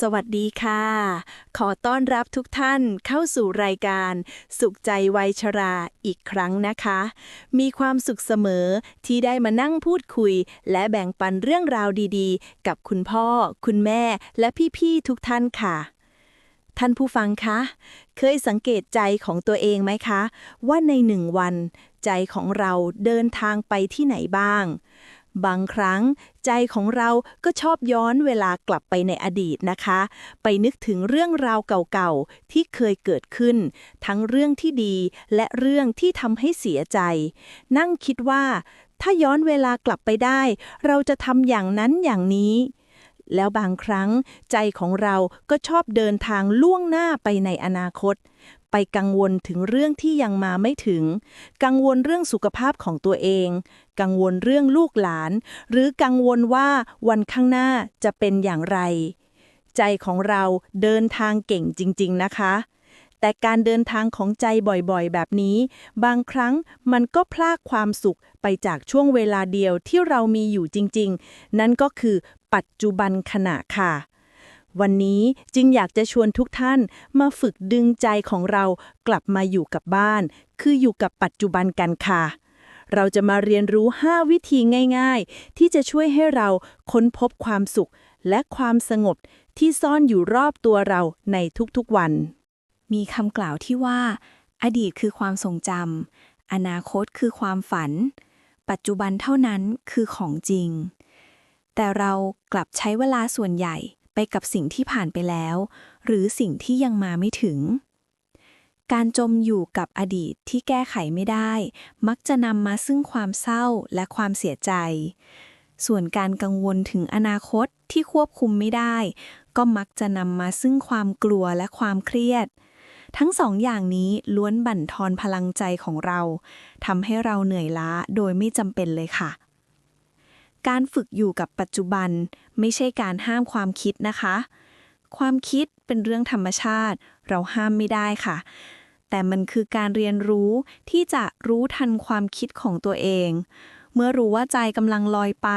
สวัสดีค่ะ ขอต้อนรับทุกท่านเข้าสู่รายการ สุขใจวัยชราอีกครั้งนะคะ มีความสุขเสมอที่ได้มานั่งพูดคุย และแบ่งปันเรื่องราวดีๆ กับคุณพ่อ คุณแม่ และพี่ๆทุกท่านค่ะ ท่านผู้ฟังคะ เคยสังเกตใจของตัวเองไหมคะ ว่าในหนึ่งวัน ใจของเราเดินทางไปที่ไหนบ้าง บางครั้งใจของเราก็ชอบย้อนเวลากลับไปในอดีตนะคะ ไปนึกถึงเรื่องราวเก่าๆ ที่เคยเกิดขึ้น ทั้งเรื่องที่ดีและเรื่องที่ทำให้เสียใจ นั่งคิดว่า ถ้าย้อนเวลากลับไปได้ เราจะทำอย่างนั้นอย่างนี้ แล้วบางครั้งใจของเราก็ชอบเดินทางล่วงหน้าไปในอนาคต ไปกังวลถึงเรื่องที่ยังมาไม่ถึง กังวลเรื่องสุขภาพของตัวเอง กังวลเรื่องลูกหลาน หรือกังวลว่าวันข้างหน้าจะเป็นอย่างไร ใจของเราเดินทางเก่งจริง ๆ นะคะ แต่การเดินทางของใจบ่อยๆ แบบนี้ บางครั้งมันก็พลากความสุขไปจากช่วงเวลาเดียวที่เรามีอยู่จริง ๆ นั่นก็คือปัจจุบันขณะค่ะ วันนี้จึงอยากจะชวนทุกท่านมาฝึกดึงใจของเรากลับมาอยู่กับบ้าน คืออยู่กับปัจจุบันกันค่ะ เราจะมาเรียนรู้ 5 วิธีง่าย ๆ ที่จะช่วยให้เราค้นพบความสุขและความสงบที่ซ่อนอยู่รอบตัวเราในทุกๆวัน มีคำกล่าวที่ว่า อดีตคือความทรงจำอนาคตคือความฝัน ปัจจุบันเท่านั้นคือของจริง แต่เรากลับใช้เวลาส่วนใหญ่ ไปกับสิ่งที่ผ่านไปแล้ว หรือสิ่งที่ยังมาไม่ถึง การจมอยู่กับอดีตที่แก้ไขไม่ได้ มักจะนำมาซึ่งความเศร้าและความเสียใจ ส่วนการกังวลถึงอนาคตที่ควบคุมไม่ได้ ก็มักจะนำมาซึ่งความกลัวและความเครียดทั้งสองอย่างนี้ล้วนบั่นทอนพลังใจของเราทำให้เราเหนื่อยล้าโดยไม่จำเป็นเลยค่ะ การฝึกอยู่กับปัจจุบัน ไม่ใช่การห้ามความคิดนะคะ ความคิดเป็นเรื่องธรรมชาติ เราห้ามไม่ได้ค่ะ แต่มันคือการเรียนรู้ที่จะรู้ทันความคิดของตัวเอง เมื่อรู้ว่าใจกำลังลอยไป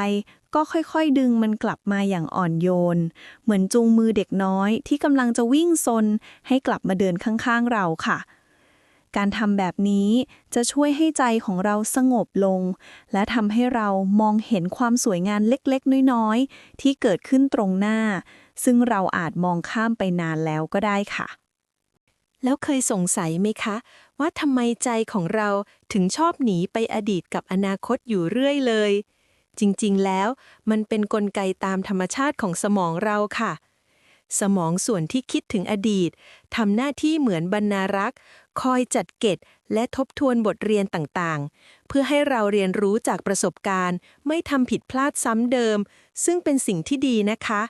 ก็ค่อยๆ ดึงมันกลับมาอย่างอ่อนโยน เหมือนจูงมือเด็กน้อยที่กำลังจะวิ่งซนให้กลับมาเดินข้างๆเราค่ะ การทำแบบนี้จะช่วยให้ใจของเราสงบลง และทำให้เรามองเห็นความสวยงามเล็กๆ น้อยๆ ที่เกิดขึ้นตรงหน้า ซึ่งเราอาจมองข้ามไปนานแล้วก็ได้ค่ะ แล้วเคยสงสัยไหมคะ ว่าทำไมใจของเราถึงชอบหนีไปอดีตกับอนาคตอยู่เรื่อยเลย จริงๆแล้วมันเป็นนกลไกตามธรรมชาติของสมองเราค่ะ สมองส่วนที่คิดถึงอดีตทำหน้าที่เหมือนบรรณารักษ์ คอยจัดเก็บและทบทวนบทเรียนต่างๆ เพื่อให้เราเรียนรู้จากประสบการณ์ ไม่ทำผิดพลาดซ้ำเดิม ซึ่งเป็นสิ่งที่ดีนะคะ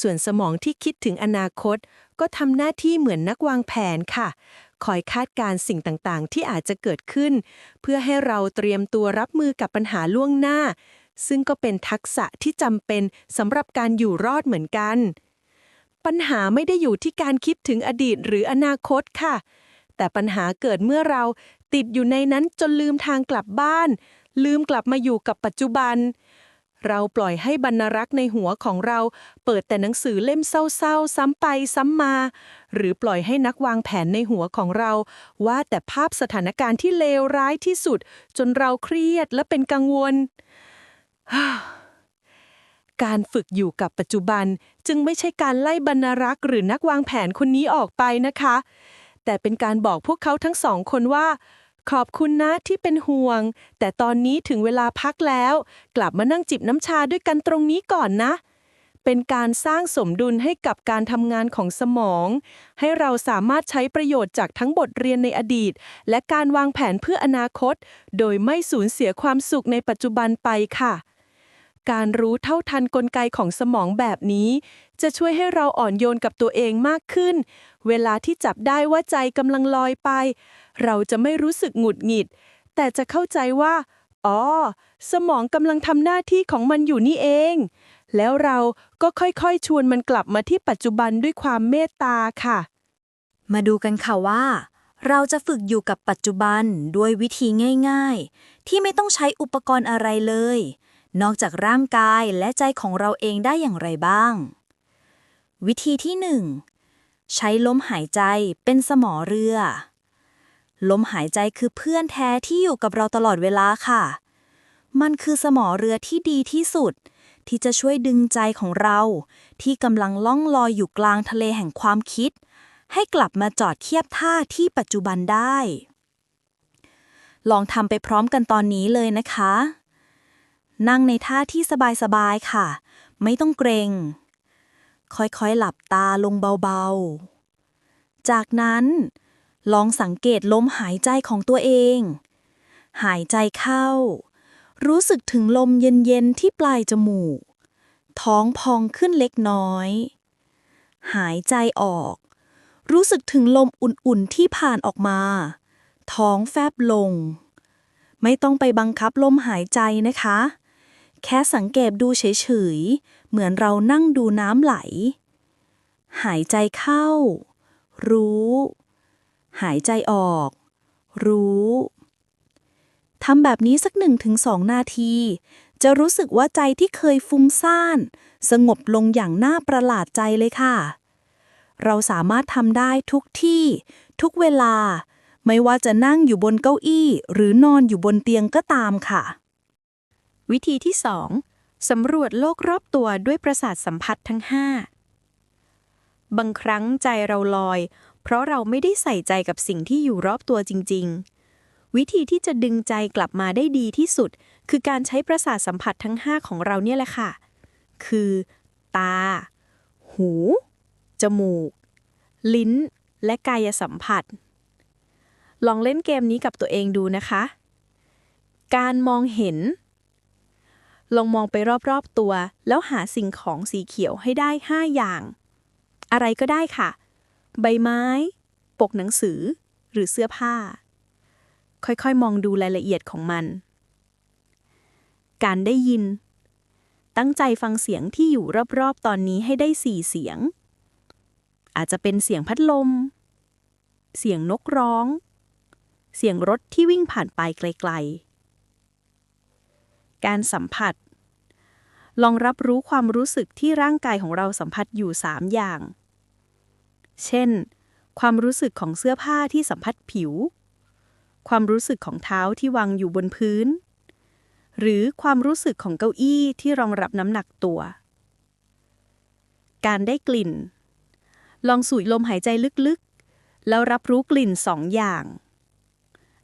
ส่วนสมองที่คิดถึงอนาคต ก็ทำหน้าที่เหมือนนักวางแผนค่ะ คอยคาดการณ์สิ่งต่างๆ ที่อาจจะเกิดขึ้น เพื่อให้เราเตรียมตัวรับมือกับปัญหาล่วงหน้าซึ่งก็เป็นทักษะที่จำเป็นสำหรับการอยู่รอดเหมือนกัน ปัญหาไม่ได้อยู่ที่การคิดถึงอดีตหรืออนาคตค่ะ แต่ปัญหาเกิดเมื่อเราติดอยู่ในนั้นจนลืมทางกลับบ้าน ลืมกลับมาอยู่กับปัจจุบัน เราปล่อยให้บรรณรักษ์ในหัวของเรา เปิดแต่หนังสือเล่มเศร้าๆ ซ้ำไปซ้ำมา หรือปล่อยให้นักวางแผนในหัวของเรา ว่าแต่ภาพสถานการณ์ที่เลวร้ายที่สุด จนเราเครียดและเป็นกังวล การฝึกอยู่กับปัจจุบัน จึงไม่ใช่การไล่บรรณรักษ์หรือนักวางแผนคนนี้ออกไปนะคะ แต่เป็นการบอกพวกเขาทั้งสองคนว่า ขอบคุณนะที่เป็นห่วง แต่ตอนนี้ถึงเวลาพักแล้ว กลับมานั่งจิบน้ำชาด้วยกันตรงนี้ก่อนนะ เป็นการสร้างสมดุลให้กับการทำงานของสมอง ให้เราสามารถใช้ประโยชน์จากทั้งบทเรียนในอดีต และการวางแผนเพื่ออนาคต โดยไม่สูญเสียความสุขในปัจจุบันไปค่ะ การรู้เท่าทันกลไกของสมองแบบนี้ จะช่วยให้เราอ่อนโยนกับตัวเองมากขึ้น เวลาที่จับได้ว่าใจกำลังลอยไป เราจะไม่รู้สึกหงุดหงิด แต่จะเข้าใจว่า อ๋อ สมองกำลังทำหน้าที่ของมันอยู่นี่เอง แล้วเราก็ค่อยๆ ชวนมันกลับมาที่ปัจจุบันด้วยความเมตตาค่ะ มาดูกันค่ะว่า เราจะฝึกอยู่กับปัจจุบันด้วยวิธีง่าย ๆ ที่ไม่ต้องใช้อุปกรณ์อะไรเลย นอกจากร่างกายและใจของเราเองได้อย่างไรบ้าง วิธีที่หนึ่งใช้ลมหายใจเป็นสมอเรือ ลมหายใจคือเพื่อนแท้ที่อยู่กับเราตลอดเวลาค่ะ มันคือสมอเรือที่ดีที่สุด ที่จะช่วยดึงใจของเรา ที่กำลังล่องลอยอยู่กลางทะเลแห่งความคิด ให้กลับมาจอดเทียบท่าที่ปัจจุบันได้ ลองทำไปพร้อมกันตอนนี้เลยนะคะ นั่งในท่าที่สบายๆค่ะ ไม่ต้องเกรง ค่อยๆหลับตาลงเบาๆ จากนั้นลองสังเกตลมหายใจของตัวเอง หายใจเข้า รู้สึกถึงลมเย็นๆ ที่ปลายจมูก ท้องพองขึ้นเล็กน้อย หายใจออก รู้สึกถึงลมอุ่นๆ ที่ผ่านออกมา ท้องแฟบลง ไม่ต้องไปบังคับลมหายใจนะคะ แค่สังเกตดูเฉยๆ เหมือนเรานั่งดูน้ำไหล หายใจเข้า รู้ หายใจออก รู้ทำแบบนี้สักหนึ่งถึงสองนาที จะรู้สึกว่าใจที่เคยฟุ้งซ่าน สงบลงอย่างน่าประหลาดใจเลยค่ะ เราสามารถทำได้ทุกที่ ทุกเวลา ไม่ว่าจะนั่งอยู่บนเก้าอี้ หรือนอนอยู่บนเตียงก็ตามค่ะ วิธีที่ 2สำรวจโลกรอบตัวด้วยประสาทสัมผัสทั้ง 5 บางครั้งใจเราลอย เพราะเราไม่ได้ใส่ใจกับสิ่งที่อยู่รอบตัวจริง ๆ วิธีที่จะดึงใจกลับมาได้ดีที่สุด คือการใช้ประสาทสัมผัสทั้ง 5 ของเราเนี่ยแหละค่ะ คือ ตา หู จมูก ลิ้น และกายสัมผัส ลองเล่นเกมนี้กับตัวเองดูนะคะ การมองเห็น ลองมองไปรอบๆตัว แล้วหาสิ่งของสีเขียวให้ได้ 5 อย่าง อะไรก็ได้ค่ะ ใบไม้ ปกหนังสือ หรือเสื้อผ้า ค่อยๆ มองดูรายละเอียดของมัน การได้ยิน ตั้งใจฟังเสียงที่อยู่รอบๆ ตอนนี้ให้ได้สี่เสียง อาจจะเป็นเสียงพัดลม เสียงนกร้อง เสียงรถที่วิ่งผ่านไปไกลๆ การสัมผัส ลองรับรู้ความรู้สึกที่ร่างกายของเราสัมผัสอยู่ 3 อย่าง เช่น ความรู้สึกของเสื้อผ้าที่สัมผัสผิว ความรู้สึกของเท้าที่วางอยู่บนพื้น หรือความรู้สึกของเก้าอี้ที่รองรับน้ำหนักตัว การได้กลิ่น ลองสูดลมหายใจลึกๆ แล้วรับรู้กลิ่นสองอย่าง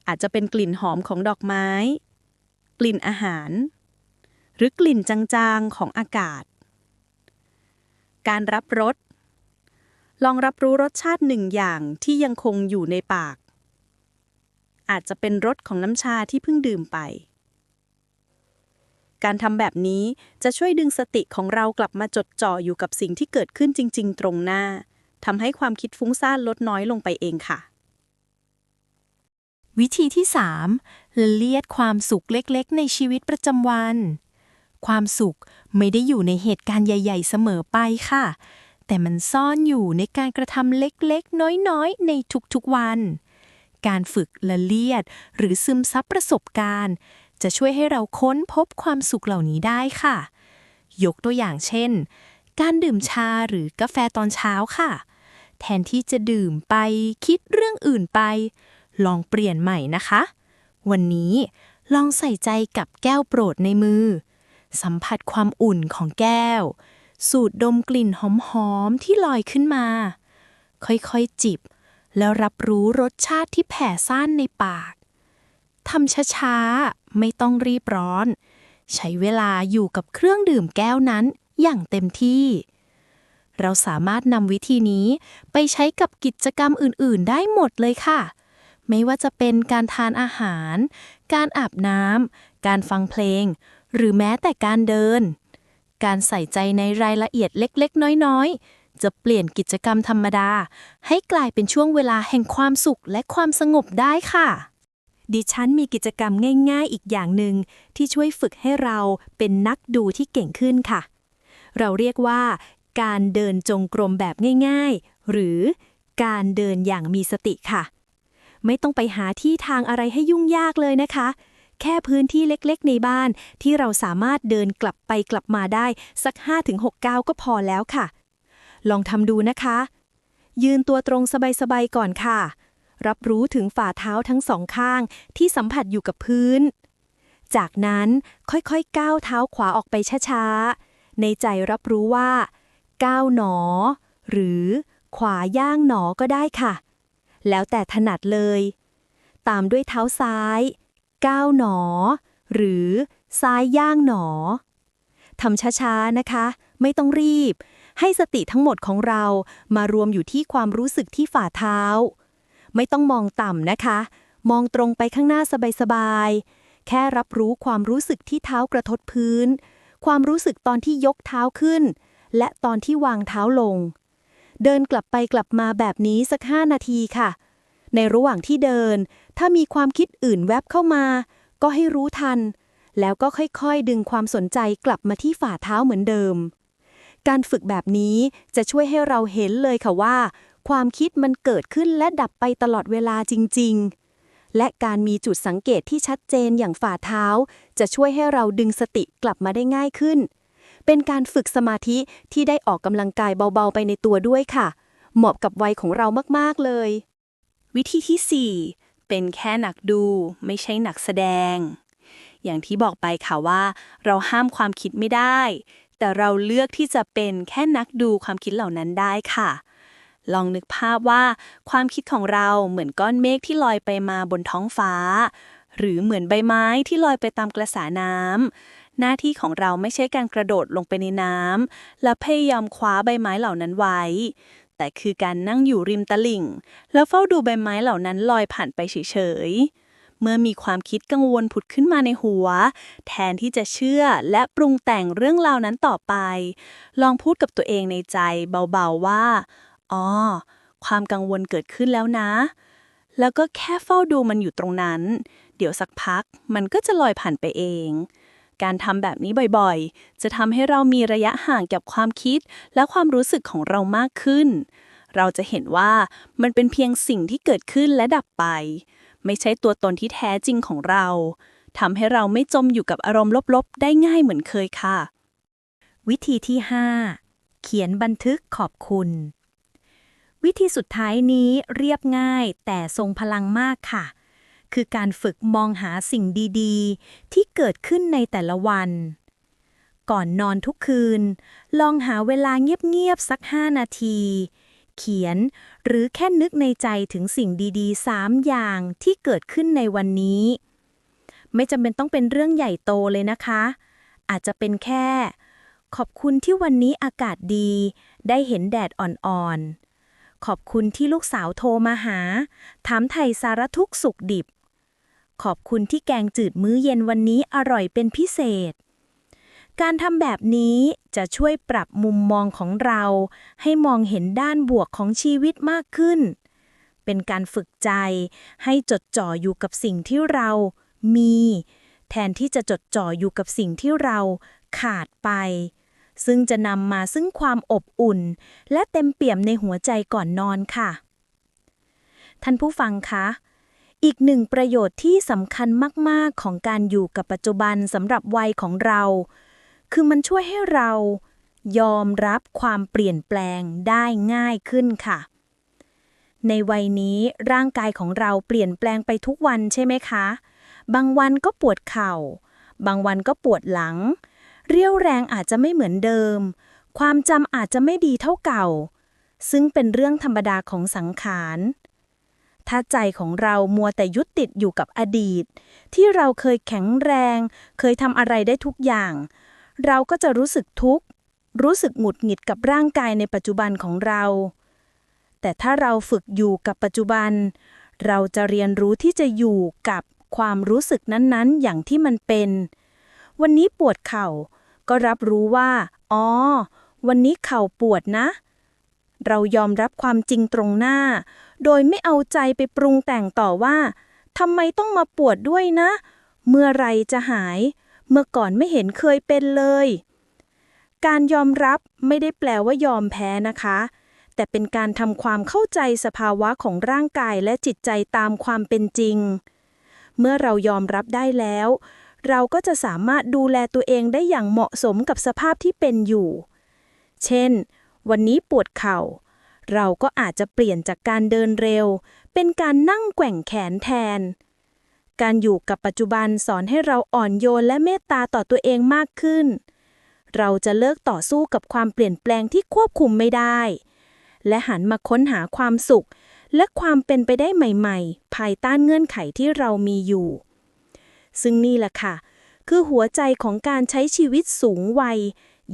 อาจจะเป็นกลิ่นหอมของดอกไม้ กลิ่นอาหาร หรือกลิ่นจางๆของอากาศ การรับรสลองรับรู้รสชาติหนึ่งอย่างที่ยังคงอยู่ในปาก อาจจะเป็นรสของน้ำชาที่เพิ่งดื่มไป การทำแบบนี้จะช่วยดึงสติของเรากลับมาจดจ่ออยู่กับสิ่งที่เกิดขึ้นจริง ๆ ตรงหน้าทำให้ความคิดฟุ้งซ่านลดน้อยลงไปเองค่ะ วิธีที่ 3 ละเลียดความสุขเล็กๆ ในชีวิตประจำวัน ความสุขไม่ได้อยู่ในเหตุการณ์ใหญ่ ๆ เสมอไปค่ะ แต่มันซ่อนอยู่ในการกระทำเล็กๆ น้อยๆ ในทุกๆ วัน การฝึกละเลียดหรือซึมซับประสบการณ์ จะช่วยให้เราค้นพบความสุขเหล่านี้ได้ค่ะ ยกตัวอย่างเช่น การดื่มชาหรือกาแฟตอนเช้าค่ะ แทนที่จะดื่มไปคิดเรื่องอื่นไป ลองเปลี่ยนใหม่นะคะ วันนี้ลองใส่ใจกับแก้วโปรดในมือ สัมผัสความอุ่นของแก้ว สูดดมกลิ่นหอมๆที่ลอยขึ้นมา ค่อยๆจิบ แล้วรับรู้รสชาติที่แผ่ซ่านในปากทำช้าๆ ไม่ต้องรีบร้อน ใช้เวลาอยู่กับเครื่องดื่มแก้วนั้นอย่างเต็มที่ เราสามารถนำวิธีนี้ไปใช้กับกิจกรรมอื่น ๆ ได้หมดเลยค่ะ ไม่ว่าจะเป็นการทานอาหาร การอาบน้ำ การฟังเพลง หรือแม้แต่การเดิน การใส่ใจในรายละเอียดเล็กๆ น้อยๆ จะเปลี่ยนกิจกรรมธรรมดา ให้กลายเป็นช่วงเวลาแห่งความสุขและความสงบได้ค่ะดิฉันมีกิจกรรมง่าย ๆ อีกอย่างหนึ่งที่ช่วยฝึกให้เราเป็นนักดูที่เก่งขึ้นค่ะ เราเรียกว่า การเดินจงกรมแบบง่าย ๆ หรือการเดินอย่างมีสติค่ะ ไม่ต้องไปหาที่ทางอะไรให้ยุ่งยากเลยนะคะ แค่พื้นที่เล็กๆ ในบ้านที่เราสามารถเดินกลับไปกลับมาได้สัก 5-6ก้าวก็พอแล้วค่ะ ลองทำดูนะคะ ยืนตัวตรงสบายๆก่อนค่ะ รับรู้ถึงฝ่าเท้าทั้งสองข้างที่สัมผัสอยู่กับพื้น จากนั้นค่อยๆ ก้าวเท้าขวาออกไปช้าๆ ในใจรับรู้ว่า ก้าวหนอ หรือขวาย่างหนอก็ได้ค่ะ แล้วแต่ถนัดเลย ตามด้วยเท้าซ้ายก้าวหนอ หรือซ้ายย่างหนอทำช้าๆนะคะ ไม่ต้องรีบ ให้สติทั้งหมดของเรามารวมอยู่ที่ความรู้สึกที่ฝ่าเท้า ไม่ต้องมองต่ำนะคะ มองตรงไปข้างหน้าสบายๆ แค่รับรู้ความรู้สึกที่เท้ากระทบพื้น ความรู้สึกตอนที่ยกเท้าขึ้น และตอนที่วางเท้าลง เดินกลับไปกลับมาแบบนี้สักห้านาทีค่ะ ในระหว่างที่เดิน ถ้ามีความคิดอื่นแวบเข้ามา ก็ให้รู้ทัน แล้วก็ค่อยๆ ดึงความสนใจกลับมาที่ฝ่าเท้าเหมือนเดิม การฝึกแบบนี้จะช่วยให้เราเห็นเลยค่ะว่า ความคิดมันเกิดขึ้นและดับไปตลอดเวลาจริง ๆและการมีจุดสังเกตที่ชัดเจนอย่างฝ่าเท้า จะช่วยให้เราดึงสติกลับมาได้ง่ายขึ้น เป็นการฝึกสมาธิที่ได้ออกกำลังกายเบาๆไปในตัวด้วยค่ะ เหมาะกับวัยของเรามากๆเลย วิธีที่ 4 เป็นแค่หนักดูไม่ใช่หนักแสดง อย่างที่บอกไปค่ะว่า เราห้ามความคิดไม่ได้ แต่เราเลือกที่จะเป็นแค่นักดูความคิดเหล่านั้นได้ค่ะลองนึกภาพว่าความคิดของเราเหมือนก้อนเมฆที่ลอยไปมาบนท้องฟ้า หรือเหมือนใบไม้ที่ลอยไปตามกระแสน้ำ หน้าที่ของเราไม่ใช่การกระโดดลงไปในน้ำและพยายามคว้าใบไม้เหล่านั้นไว้ แต่คือการนั่งอยู่ริมตลิ่ง แล้วเฝ้าดูใบไม้เหล่านั้นลอยผ่านไปเฉยๆ เมื่อมีความคิดกังวลผุดขึ้นมาในหัว แทนที่จะเชื่อและปรุงแต่งเรื่องราวนั้นต่อไป ลองพูดกับตัวเองในใจเบาๆว่า อ๋อ ความกังวลเกิดขึ้นแล้วนะ แล้วก็แค่เฝ้าดูมันอยู่ตรงนั้น เดี๋ยวสักพักมันก็จะลอยผ่านไปเอง การทำแบบนี้บ่อยๆ จะทำให้เรามีระยะห่างกับความคิด และความรู้สึกของเรามากขึ้น เราจะเห็นว่ามันเป็นเพียงสิ่งที่เกิดขึ้นและดับไป ไม่ใช่ตัวตนที่แท้จริงของเราทำให้เราไม่จมอยู่กับอารมณ์ลบๆ ได้ง่ายเหมือนเคยค่ะ วิธีที่ 5 เขียนบันทึกขอบคุณ วิธีสุดท้ายนี้เรียบง่ายแต่ทรงพลังมากค่ะ คือการฝึกมองหาสิ่งดีๆ ที่เกิดขึ้นในแต่ละวัน ก่อนนอนทุกคืน ลองหาเวลาเงียบ ๆ สัก 5 นาที เขียนหรือแค่นึกในใจถึงสิ่งดีๆ 3 อย่างที่เกิดขึ้นในวันนี้ ไม่จำเป็นต้องเป็นเรื่องใหญ่โตเลยนะคะ อาจจะเป็นแค่ ขอบคุณที่วันนี้อากาศดี ได้เห็นแดดอ่อนๆขอบคุณที่ลูกสาวโทรมาหา ถามไถ่สารทุกข์สุขดิบ ขอบคุณที่แกงจืดมื้อเย็นวันนี้อร่อยเป็นพิเศษ การทำแบบนี้จะช่วยปรับมุมมองของเรา ให้มองเห็นด้านบวกของชีวิตมากขึ้น เป็นการฝึกใจให้จดจ่ออยู่กับสิ่งที่เรามี แทนที่จะจดจ่ออยู่กับสิ่งที่เราขาดไป ซึ่งจะนำมาซึ่งความอบอุ่น และเต็มเปี่ยมในหัวใจก่อนนอนค่ะ ท่านผู้ฟังคะ อีกหนึ่งประโยชน์ที่สำคัญมาก ๆ ของการอยู่กับปัจจุบันสำหรับวัยของเรา คือมันช่วยให้เรายอมรับความเปลี่ยนแปลงได้ง่ายขึ้นค่ะ ในวัยนี้ร่างกายของเราเปลี่ยนแปลงไปทุกวันใช่ไหมคะ บางวันก็ปวดเข่า บางวันก็ปวดหลัง เรี่ยวแรงอาจจะไม่เหมือนเดิม ความจำอาจจะไม่ดีเท่าเก่า ซึ่งเป็นเรื่องธรรมดาของสังขาร ถ้าใจของเรามัวแต่ยึดติดอยู่กับอดีต ที่เราเคยแข็งแรง เคยทำอะไรได้ทุกอย่าง เราก็จะรู้สึกทุกข์ รู้สึกหงุดหงิดกับร่างกายในปัจจุบันของเรา แต่ถ้าเราฝึกอยู่กับปัจจุบัน เราจะเรียนรู้ที่จะอยู่กับความรู้สึกนั้นๆ อย่างที่มันเป็น วันนี้ปวดเข่า ก็รับรู้ว่า อ๋อ วันนี้เข่าปวดนะ เรายอมรับความจริงตรงหน้า โดยไม่เอาใจไปปรุงแต่งต่อว่าทำไมต้องมาปวดด้วยนะ เมื่อไรจะหาย เมื่อก่อนไม่เห็นเคยเป็นเลย การยอมรับไม่ได้แปลว่ายอมแพ้นะคะ แต่เป็นการทำความเข้าใจสภาวะของร่างกายและจิตใจตามความเป็นจริง เมื่อเรายอมรับได้แล้ว เราก็จะสามารถดูแลตัวเองได้อย่างเหมาะสมกับสภาพที่เป็นอยู่ เช่น วันนี้ปวดเข่า เราก็อาจจะเปลี่ยนจากการเดินเร็ว เป็นการนั่งแกว่งแขนแทน การอยู่กับปัจจุบันสอนให้เราอ่อนโยนและเมตตาต่อตัวเองมากขึ้น เราจะเลิกต่อสู้กับความเปลี่ยนแปลงที่ควบคุมไม่ได้ และหันมาค้นหาความสุข และความเป็นไปได้ใหม่ ๆ ภายใต้เงื่อนไขที่เรามีอยู่ ซึ่งนี่แหละค่ะ คือหัวใจของการใช้ชีวิตสูงวัย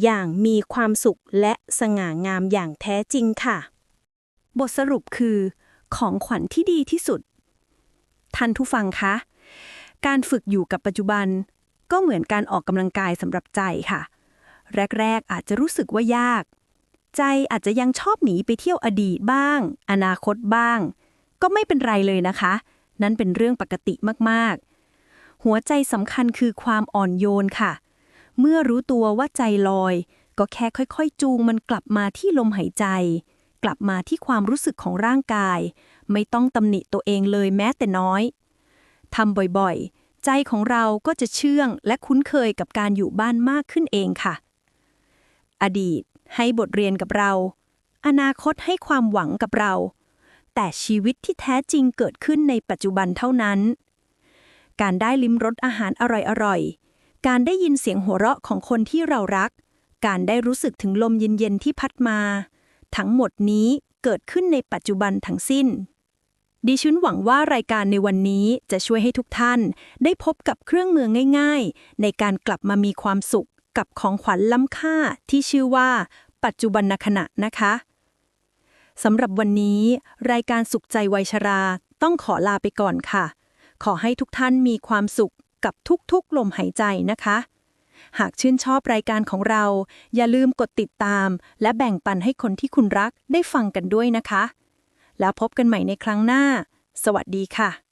อย่างมีความสุขและสง่างามอย่างแท้จริงค่ะ บทสรุปคือของขวัญที่ดีที่สุด ท่านผู้ฟังคะ การฝึกอยู่กับปัจจุบัน ก็เหมือนการออกกำลังกายสำหรับใจค่ะ แรก ๆ อาจจะรู้สึกว่ายาก ใจอาจจะยังชอบหนีไปเที่ยวอดีตบ้าง อนาคตบ้าง ก็ไม่เป็นไรเลยนะคะ นั่นเป็นเรื่องปกติมากๆ หัวใจสำคัญคือความอ่อนโยนค่ะ เมื่อรู้ตัวว่าใจลอย ก็แค่ค่อย ๆ จูงมันกลับมาที่ลมหายใจ กลับมาที่ความรู้สึกของร่างกาย ไม่ต้องตำหนิตัวเองเลยแม้แต่น้อยทำบ่อยๆ ใจของเราก็จะเชื่องและคุ้นเคยกับการอยู่บ้านมากขึ้นเองค่ะ อดีตให้บทเรียนกับเรา อนาคตให้ความหวังกับเรา แต่ชีวิตที่แท้จริงเกิดขึ้นในปัจจุบันเท่านั้น การได้ลิ้มรสอาหารอร่อยๆ การได้ยินเสียงหัวเราะของคนที่เรารัก การได้รู้สึกถึงลมเย็นๆ ที่พัดมา ทั้งหมดนี้เกิดขึ้นในปัจจุบันทั้งสิ้น ดิฉันหวังว่ารายการในวันนี้จะช่วยให้ทุกท่าน ได้พบกับเครื่องมือง่าย ๆ ในการกลับมามีความสุขกับของขวัญล้ำค่าที่ชื่อว่า ปัจจุบันขณะนะคะสำหรับวันนี้ รายการสุขใจวัยชราต้องขอลาไปก่อนค่ะ ขอให้ทุกท่านมีความสุขกับทุกๆลมหายใจนะคะ หากชื่นชอบรายการของเรา อย่าลืมกดติดตาม และแบ่งปันให้คนที่คุณรักได้ฟังกันด้วยนะคะ แล้วพบกันใหม่ในครั้งหน้า สวัสดีค่ะ